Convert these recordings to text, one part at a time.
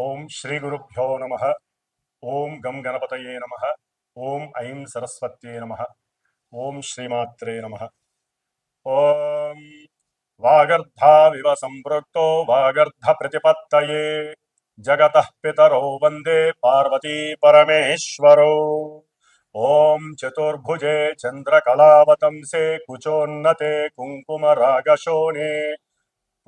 ఓం శ్రీ గురుభ్యో నమ ఓం గం గణపతయే నమ ఓం ఐం సరస్వత్యే నమ ఓం శ్రీమాత్రే నమ ఓం వాగర్ధావివ సంపృక్తో వాగర్ధ ప్రతిపత్తయే జగత పితరో వందే పార్వతీ పరమేశ్వరో ఓం చతుర్భుజే చంద్రకళావతంసే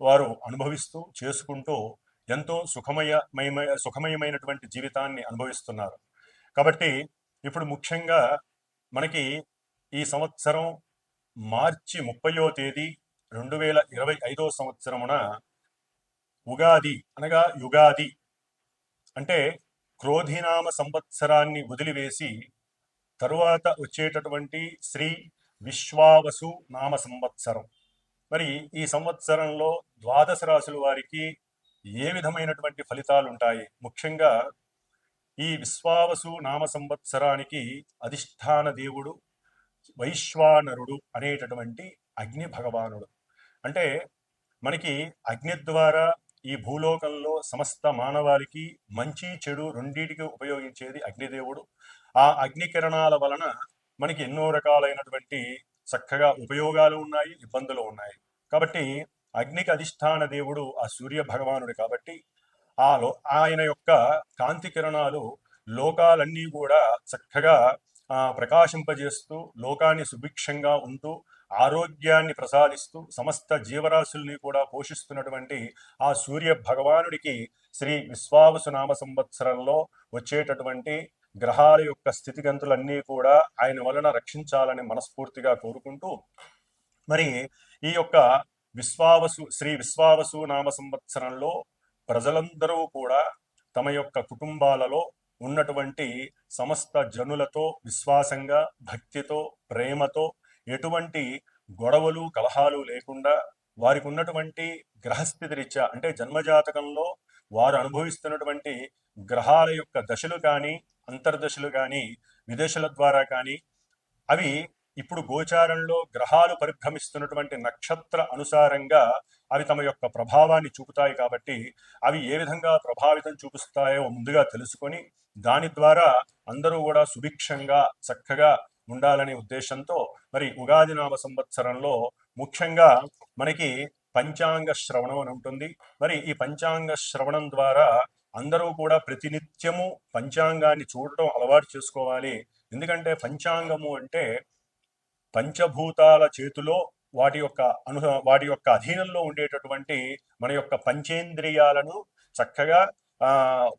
వారు అనుభవిస్తూ చేసుకుంటూ ఎంతో సుఖమయమయ సుఖమయమైనటువంటి జీవితాన్ని అనుభవిస్తున్నారు. కాబట్టి ఇప్పుడు ముఖ్యంగా మనకి ఈ సంవత్సరం మార్చి ముప్పయో తేదీ రెండు వేల ఇరవై ఐదో సంవత్సరమున ఉగాది అనగా యుగాది అంటే క్రోధినామ సంవత్సరాన్ని వదిలివేసి తరువాత వచ్చేటటువంటి శ్రీ విశ్వావసు నామ సంవత్సరం. మరి ఈ సంవత్సరంలో ద్వాదశ రాశుల వారికి ఏ విధమైనటువంటి ఫలితాలు ఉంటాయి ముఖ్యంగా ఈ విశ్వావసు నామ సంవత్సరానికి అధిష్టాన దేవుడు వైశ్వానరుడు అనేటటువంటి అగ్ని భగవానుడు. అంటే మనకి అగ్ని ద్వారా ఈ భూలోకంలో సమస్త మానవాళికి మంచి చెడు రెండింటికి ఉపయోగించేది అగ్నిదేవుడు. ఆ అగ్ని కిరణాల వలన మనకి ఎన్నో రకాలైనటువంటి చక్కగా ఉపయోగాలు ఉన్నాయి ఇబ్బందులు ఉన్నాయి. కాబట్టి అగ్నికి అధిష్టాన దేవుడు ఆ సూర్య భగవానుడు కాబట్టి ఆ లో ఆయన యొక్క కాంతి కిరణాలు లోకాలన్నీ కూడా చక్కగా ఆ, ప్రకాశింపజేస్తూ లోకాన్ని సుభిక్షంగా ఉంటూ ఆరోగ్యాన్ని ప్రసాదిస్తూ సమస్త జీవరాశుల్ని కూడా పోషిస్తున్నటువంటి ఆ సూర్య భగవానుడికి శ్రీ విశ్వావసు నామ సంవత్సరంలో వచ్చేటటువంటి గ్రహాల యొక్క స్థితిగంతులన్నీ కూడా ఆయన వలన రక్షించాలని మనస్ఫూర్తిగా కోరుకుంటూ మరి ఈ యొక్క విశ్వావసు శ్రీ విశ్వావసు నామ సంవత్సరంలో ప్రజలందరూ కూడా తమ యొక్క కుటుంబాలలో ఉన్నటువంటి సమస్త జనులతో విశ్వాసంగా భక్తితో ప్రేమతో ఎటువంటి గొడవలు కలహాలు లేకుండా వారికి ఉన్నటువంటి గ్రహస్థితి రీత్యా అంటే జన్మజాతకంలో వారు అనుభవిస్తున్నటువంటి గ్రహాల యొక్క దశలు కానీ అంతర్దశలు కానీ విదేశాల ద్వారా కానీ అవి ఇప్పుడు గోచారంలో గ్రహాలు పరిభ్రమిస్తున్నటువంటి నక్షత్ర అనుసారంగా అవి తమ యొక్క ప్రభావాన్ని చూపుతాయి కాబట్టి అవి ఏ విధంగా ప్రభావితం చూపిస్తాయో ముందుగా తెలుసుకొని దాని ద్వారా అందరూ కూడా సుభిక్షంగా చక్కగా ఉండాలనే ఉద్దేశంతో మరి ఉగాది నామ సంవత్సరంలో ముఖ్యంగా మనకి పంచాంగ శ్రవణం అని ఉంటుంది. మరి ఈ పంచాంగ శ్రవణం ద్వారా అందరూ కూడా ప్రతినిత్యము పంచాంగాన్ని చూడటం అలవాటు చేసుకోవాలి. ఎందుకంటే పంచాంగము అంటే పంచభూతాల చేతిలో వాటి యొక్క అను వాటి యొక్క అధీనంలో ఉండేటటువంటి మన యొక్క పంచేంద్రియాలను చక్కగా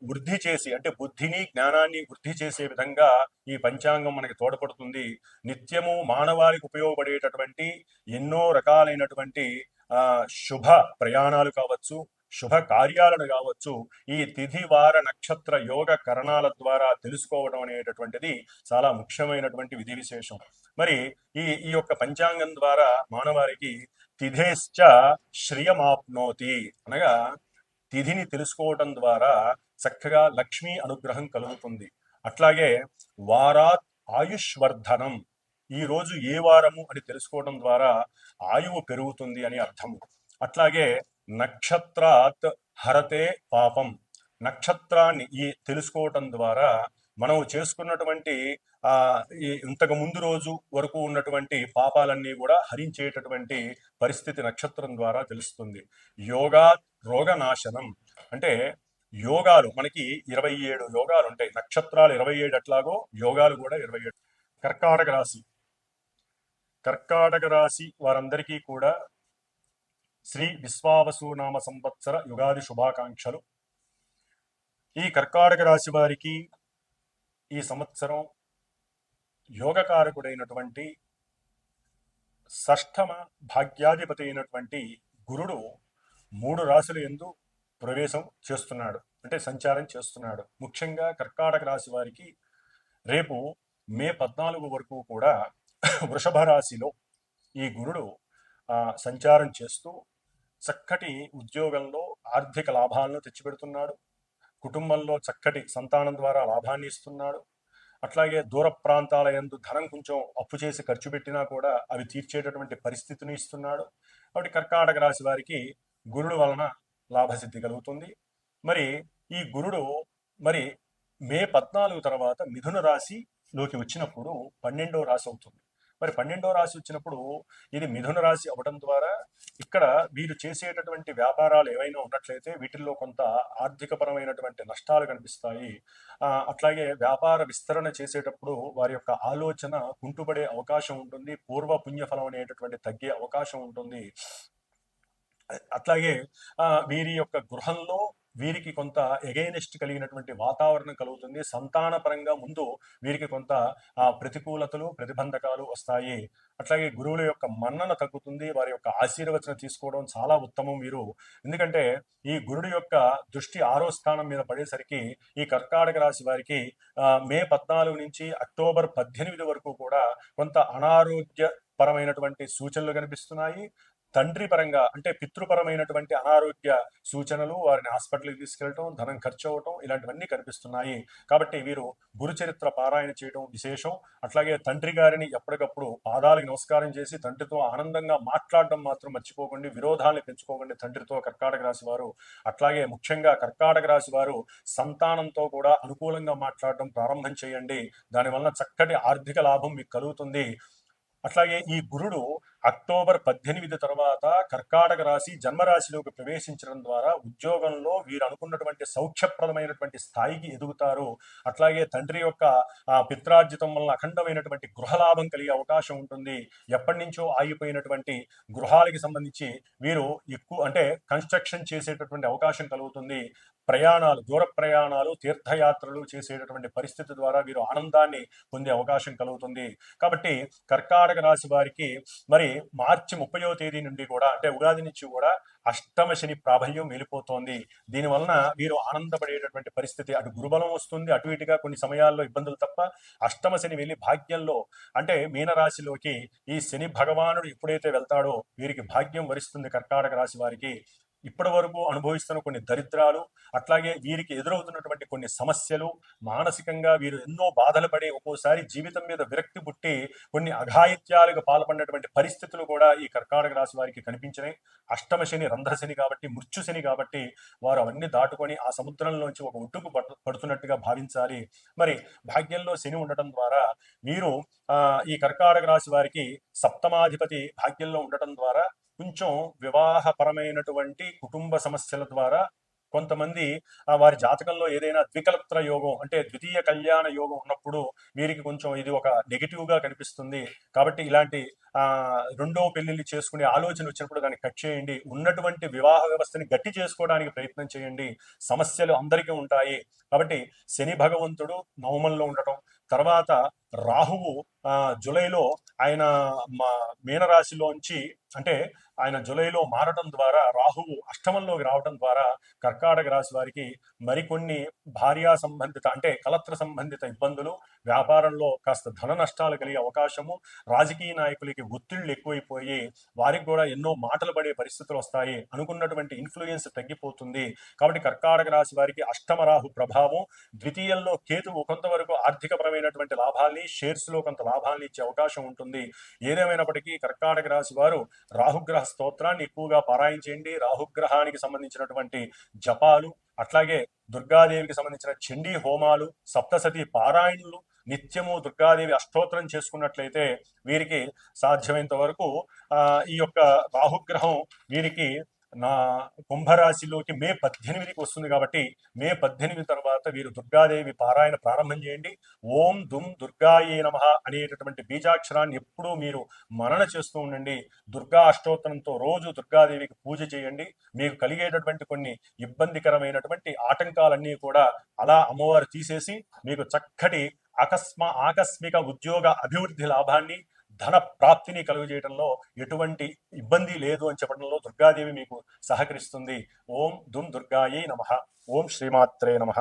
వృద్ధి చేసి అంటే బుద్ధిని జ్ఞానాన్ని వృద్ధి చేసే విధంగా ఈ పంచాంగం మనకి తోడ్పడుతుంది. నిత్యము మానవాళికి ఉపయోగపడేటటువంటి ఎన్నో రకాలైనటువంటి ఆ శుభ ప్రయాణాలు కావచ్చు శుభ కార్యాలను కావచ్చు ఈ తిథి వార నక్షత్ర యోగ కరణాల ద్వారా తెలుసుకోవడం అనేటటువంటిది చాలా ముఖ్యమైనటువంటి విధి విశేషం. మరి ఈ ఈ యొక్క పంచాంగం ద్వారా మానవారికి తిథేశ్చ శ్రియమాప్నోతి అనగా తిథిని తెలుసుకోవటం ద్వారా చక్కగా లక్ష్మీ అనుగ్రహం కలుగుతుంది. అట్లాగే వారాత్ ఆయుష్వర్ధనం ఈ రోజు ఏ వారము అని తెలుసుకోవడం ద్వారా ఆయువు పెరుగుతుంది అని అర్థము. అట్లాగే నక్షత్రాత్ హరతే పాపం నక్షత్రాన్ని ఈ తెలుసుకోవటం ద్వారా మనం చేసుకున్నటువంటి ఆ ఇంతకు ముందు రోజు వరకు ఉన్నటువంటి పాపాలన్నీ కూడా హరించేటటువంటి పరిస్థితి నక్షత్రం ద్వారా తెలుస్తుంది. యోగా రోగనాశనం. అంటే యోగాలు మనకి ఇరవై ఏడు యోగాలు ఉంటాయి. నక్షత్రాలు ఇరవై ఏడు అట్లాగో యోగాలు కూడా ఇరవై ఏడు. కర్కాటక రాశి. కర్కాటక రాశి వారందరికీ కూడా శ్రీ విశ్వావసు నామ సంవత్సర యుగాది శుభాకాంక్షలు. ఈ కర్కాటక రాశి వారికి ఈ సంవత్సరం యోగకారకుడైనటువంటి షష్ఠమ భాగ్యాధిపతి అయినటువంటి గురుడు మూడు రాశుల ఎందు ప్రవేశం చేస్తున్నాడు. అంటే సంచారం చేస్తున్నాడు. ముఖ్యంగా కర్కాటక రాశి వారికి రేపు మే పద్నాలుగు వరకు కూడా వృషభ రాశిలో ఈ గురుడు సంచారం చేస్తూ చక్కటి ఉద్యోగంలో ఆర్థిక లాభాలను తెచ్చిపెడుతున్నాడు. కుటుంబంలో చక్కటి సంతానం ద్వారా లాభాన్ని ఇస్తున్నాడు. అట్లాగే దూర ప్రాంతాల యందు ధనం కొంచెం అప్పు చేసి ఖర్చు పెట్టినా కూడా అవి తీర్చేటటువంటి పరిస్థితిని ఇస్తున్నాడు. కాబట్టి కర్కాటక రాశి వారికి గురుడు వలన లాభసిద్ధి కలుగుతుంది. మరి ఈ గురుడు మరి మే పద్నాలుగు తర్వాత మిథున రాశిలోకి వచ్చినప్పుడు పన్నెండో రాశి అవుతుంది. మరి పన్నెండో రాశి వచ్చినప్పుడు ఇది మిథున రాశి అవ్వడం ద్వారా ఇక్కడ వీరు చేసేటటువంటి వ్యాపారాలు ఏవైనా ఉన్నట్లయితే వీటిల్లో కొంత ఆర్థికపరమైనటువంటి నష్టాలు కనిపిస్తాయి. ఆ, అట్లాగే వ్యాపార విస్తరణ చేసేటప్పుడు వారి యొక్క ఆలోచన కుంటుపడే అవకాశం ఉంటుంది. పూర్వ పుణ్యఫలం అనేటటువంటి తగ్గే అవకాశం ఉంటుంది. అట్లాగే వీరి యొక్క గృహంలో వీరికి కొంత ఎగైనెస్ట్ కలిగినటువంటి వాతావరణం కలుగుతుంది. సంతాన పరంగా ముందు వీరికి కొంత ప్రతికూలతలు ప్రతిబంధకాలు వస్తాయి. అట్లాగే గురువుల యొక్క మన్నన తగ్గుతుంది. వారి యొక్క ఆశీర్వచన తీసుకోవడం చాలా ఉత్తమం వీరు. ఎందుకంటే ఈ గురుడు యొక్క దృష్టి ఆరో స్థానం మీద పడేసరికి ఈ కర్కాటక రాశి వారికి మే పద్నాలుగు నుంచి అక్టోబర్ పద్దెనిమిది వరకు కూడా కొంత అనారోగ్య పరమైనటువంటి సూచనలు కనిపిస్తున్నాయి. తండ్రి పరంగా అంటే పితృపరమైనటువంటి అనారోగ్య సూచనలు వారిని హాస్పిటల్కి తీసుకెళ్ళటం ధనం ఖర్చు అవ్వటం ఇలాంటివన్నీ కనిపిస్తున్నాయి. కాబట్టి వీరు గురుచరిత్ర పారాయణ చేయడం విశేషం. అట్లాగే తండ్రి గారిని ఎప్పటికప్పుడు పాదాలకు నమస్కారం చేసి తండ్రితో ఆనందంగా మాట్లాడడం మాత్రం మర్చిపోకండి విరోధాలను పెంచుకోకండి తండ్రితో కర్కాటక రాశి వారు. అట్లాగే ముఖ్యంగా కర్కాటక రాశి వారు సంతానంతో కూడా అనుకూలంగా మాట్లాడడం ప్రారంభం చేయండి. దానివల్ల చక్కటి ఆర్థిక లాభం మీకు కలుగుతుంది. అట్లాగే ఈ గురుడు అక్టోబర్ పద్దెనిమిది తర్వాత కర్కాటక రాశి జన్మరాశిలోకి ప్రవేశించడం ద్వారా ఉద్యోగంలో వీరు అనుకున్నటువంటి సౌఖ్యప్రదమైనటువంటి స్థాయికి ఎదుగుతారు. అట్లాగే తండ్రి యొక్క ఆ, పిత్రార్జితం వలన అఖండమైనటువంటి గృహలాభం కలిగే అవకాశం ఉంటుంది. ఎప్పటి నుంచో ఆగిపోయినటువంటి గృహాలకి సంబంధించి వీరు ఎక్కువ అంటే కన్స్ట్రక్షన్ చేసేటటువంటి అవకాశం కలుగుతుంది. ప్రయాణాలు దూర ప్రయాణాలు తీర్థయాత్రలు చేసేటటువంటి పరిస్థితి ద్వారా వీరు ఆనందాన్ని పొందే అవకాశం కలుగుతుంది. కాబట్టి కర్కాటక రాశి వారికి మరి మార్చి ముప్పయో తేదీ నుండి కూడా అంటే ఉగాది నుంచి కూడా అష్టమ శని ప్రాబల్యం వెళ్ళిపోతోంది. దీని వలన వీరు ఆనందపడేటటువంటి పరిస్థితి అటు గురుబలం వస్తుంది అటు ఇటుగా కొన్ని సమయాల్లో ఇబ్బందులు తప్ప అష్టమ శని వెళ్ళి భాగ్యంలో అంటే మీనరాశిలోకి ఈ శని భగవానుడు ఎప్పుడైతే వెళ్తాడో వీరికి భాగ్యం వరిస్తుంది కర్కాటక రాశి వారికి. ఇప్పటి వరకు అనుభవిస్తున్న కొన్ని దరిద్రాలు అట్లాగే వీరికి ఎదురవుతున్నటువంటి కొన్ని సమస్యలు మానసికంగా వీరు ఎన్నో బాధలు పడి ఒక్కోసారి జీవితం మీద విరక్తి పుట్టి కొన్ని అఘాయిత్యాలకు పాల్పడినటువంటి పరిస్థితులు కూడా ఈ కర్కాటక రాశి వారికి కనిపించినాయి. అష్టమ శని రంధ్ర శని కాబట్టి మృత్యుశని కాబట్టి వారు అవన్నీ దాటుకొని ఆ సముద్రంలోంచి ఒక ఒడ్డుకు పడు- పడుతున్నట్టుగా భావించాలి. మరి భాగ్యంలో శని ఉండటం ద్వారా వీరు ఆ, ఈ కర్కాటక రాశి వారికి సప్తమాధిపతి భాగ్యంలో ఉండటం ద్వారా కొంచెం వివాహపరమైనటువంటి కుటుంబ సమస్యల ద్వారా కొంతమంది వారి జాతకంలో ఏదైనా ద్వికలత్ర యోగం అంటే ద్వితీయ కళ్యాణ యోగం ఉన్నప్పుడు వీరికి కొంచెం ఇది ఒక నెగిటివ్గా కనిపిస్తుంది. కాబట్టి ఇలాంటి ఆ రెండో పెళ్ళిళ్ళు చేసుకునే ఆలోచన వచ్చినప్పుడు దాన్ని కట్ చేయండి. ఉన్నటువంటి వివాహ వ్యవస్థని గట్టి చేసుకోవడానికి ప్రయత్నం చేయండి. సమస్యలు అందరికీ ఉంటాయి. కాబట్టి శని భగవంతుడు నవమంలో ఉండటం తర్వాత రాహువు ఆ, ఆయన మా మీనరాశిలోంచి అంటే ఆయన జులైలో మారడం ద్వారా రాహువు అష్టమంలోకి రావడం ద్వారా కర్కాటక రాశి వారికి మరికొన్ని భార్యా సంబంధిత అంటే కలత్ర సంబంధిత ఇబ్బందులు వ్యాపారంలో కాస్త ధన నష్టాలు కలిగే అవకాశము రాజకీయ నాయకులకి ఒత్తిళ్ళు ఎక్కువైపోయి వారికి కూడా ఎన్నో మాటలు పడే పరిస్థితులు వస్తాయి అనుకున్నటువంటి ఇన్ఫ్లుయెన్స్ తగ్గిపోతుంది. కాబట్టి కర్కాటక రాశి వారికి అష్టమ రాహు ప్రభావం ద్వితీయంలో కేతువు కొంతవరకు ఆర్థికపరమైనటువంటి లాభాలు కానీ షేర్స్లో కొంత లాభాల్ని ఇచ్చే అవకాశం ఉంటుంది. ఏదేమైనప్పటికీ కర్కాటక రాశి వారు రాహుగ్రహ స్తోత్రాన్ని ఎక్కువగా పారాయించండి రాహుగ్రహానికి సంబంధించినటువంటి జపాలు అట్లాగే దుర్గాదేవికి సంబంధించిన చండీ హోమాలు సప్తసతి పారాయణులు నిత్యము దుర్గాదేవి అష్టోత్తరం చేసుకున్నట్లయితే వీరికి సాధ్యమైనంత వరకు ఆ, ఈ యొక్క రాహుగ్రహం వీరికి నా కుంభరాశిలోకి మే పద్దెనిమిదికి వస్తుంది కాబట్టి మే పద్దెనిమిది తర్వాత వీరు దుర్గాదేవి పారాయణ ప్రారంభం చేయండి. ఓం దుమ్ దుర్గాయే నమ అనేటటువంటి బీజాక్షరాన్ని ఎప్పుడూ మీరు మనన చేస్తూ ఉండండి. దుర్గా అష్టోత్తరంతో రోజు దుర్గాదేవికి పూజ చేయండి. మీకు కలిగేటటువంటి కొన్ని ఇబ్బందికరమైనటువంటి ఆటంకాలన్నీ కూడా అలా అమ్మవారు తీసేసి మీకు చక్కటి అకస్మ ఆకస్మిక ఉద్యోగ అభివృద్ధి లాభాన్ని ధన ప్రాప్తిని కలుగజేయడంలో ఎటువంటి ఇబ్బంది లేదు అని చెప్పడంలో దుర్గాదేవి మీకు సహకరిస్తుంది. ఓం దుమ్ దుర్గాయే నమ. ఓం శ్రీమాత్రే నమ.